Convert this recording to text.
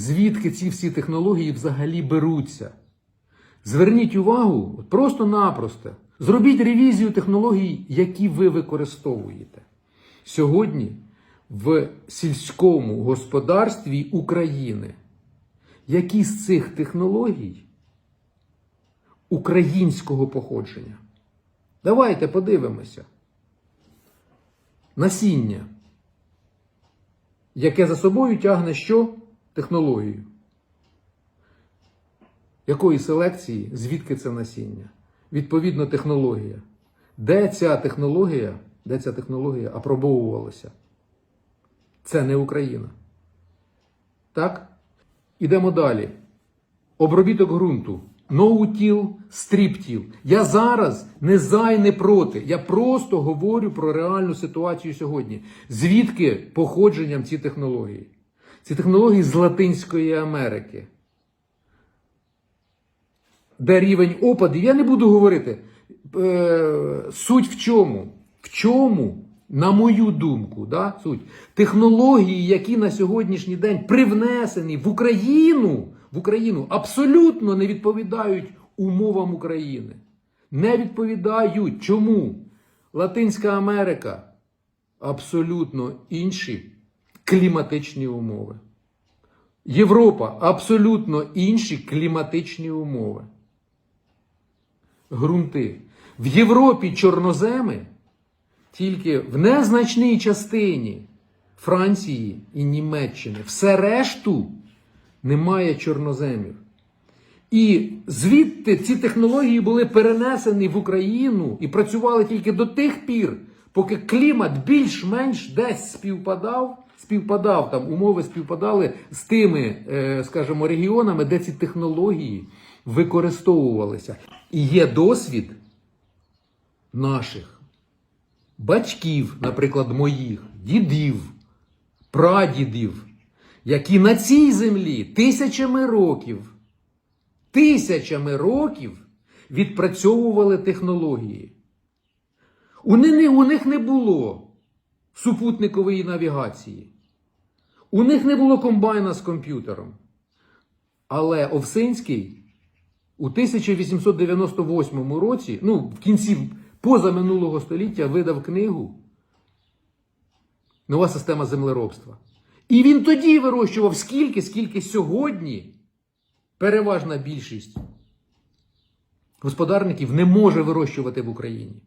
Звідки ці всі технології взагалі беруться? Зверніть увагу просто-напросто. Зробіть ревізію технологій, які ви використовуєте. Сьогодні в сільському господарстві України. Які з цих технологій українського походження? Давайте подивимося. Насіння, яке за собою тягне що? Технологію. Якої селекції, звідки це насіння? Відповідно, технологія. Де ця технологія, де ця технологія апробовувалася? Це не Україна. Так? Ідемо далі. Обробіток ґрунту. Ноутіл, стріптіл. Я зараз не за і не проти. Я просто говорю про реальну ситуацію сьогодні. Звідки походженням ці технології? Ці технології з Латинської Америки. Де рівень опадів, я не буду говорити. Е, суть в чому? В чому, на мою думку, да, суть технології, які на сьогоднішній день привнесені в Україну, в Україну абсолютно не відповідають умовам України. Не відповідають. Чому? Латинська Америка абсолютно інші кліматичні умови. Європа абсолютно інші кліматичні умови. Грунти. В Європі чорноземи тільки в незначній частині Франції і Німеччини. Все решту немає чорноземів. І звідти ці технології були перенесені в Україну і працювали тільки до тих пір, поки клімат більш-менш десь співпадав, співпадав там, умови співпадали з тими, е, скажімо, регіонами, де ці технології використовувалися. І є досвід наших батьків, наприклад, моїх, дідів, прадідів, які на цій землі тисячами років, тисячами років відпрацьовували технології. У них не було супутникової навігації. У них не було комбайна з комп'ютером. Але Овсинський у 1898 році, ну, в кінці позаминулого століття, видав книгу Нова система землеробства. І він тоді вирощував скільки, скільки сьогодні переважна більшість господарників не може вирощувати в Україні.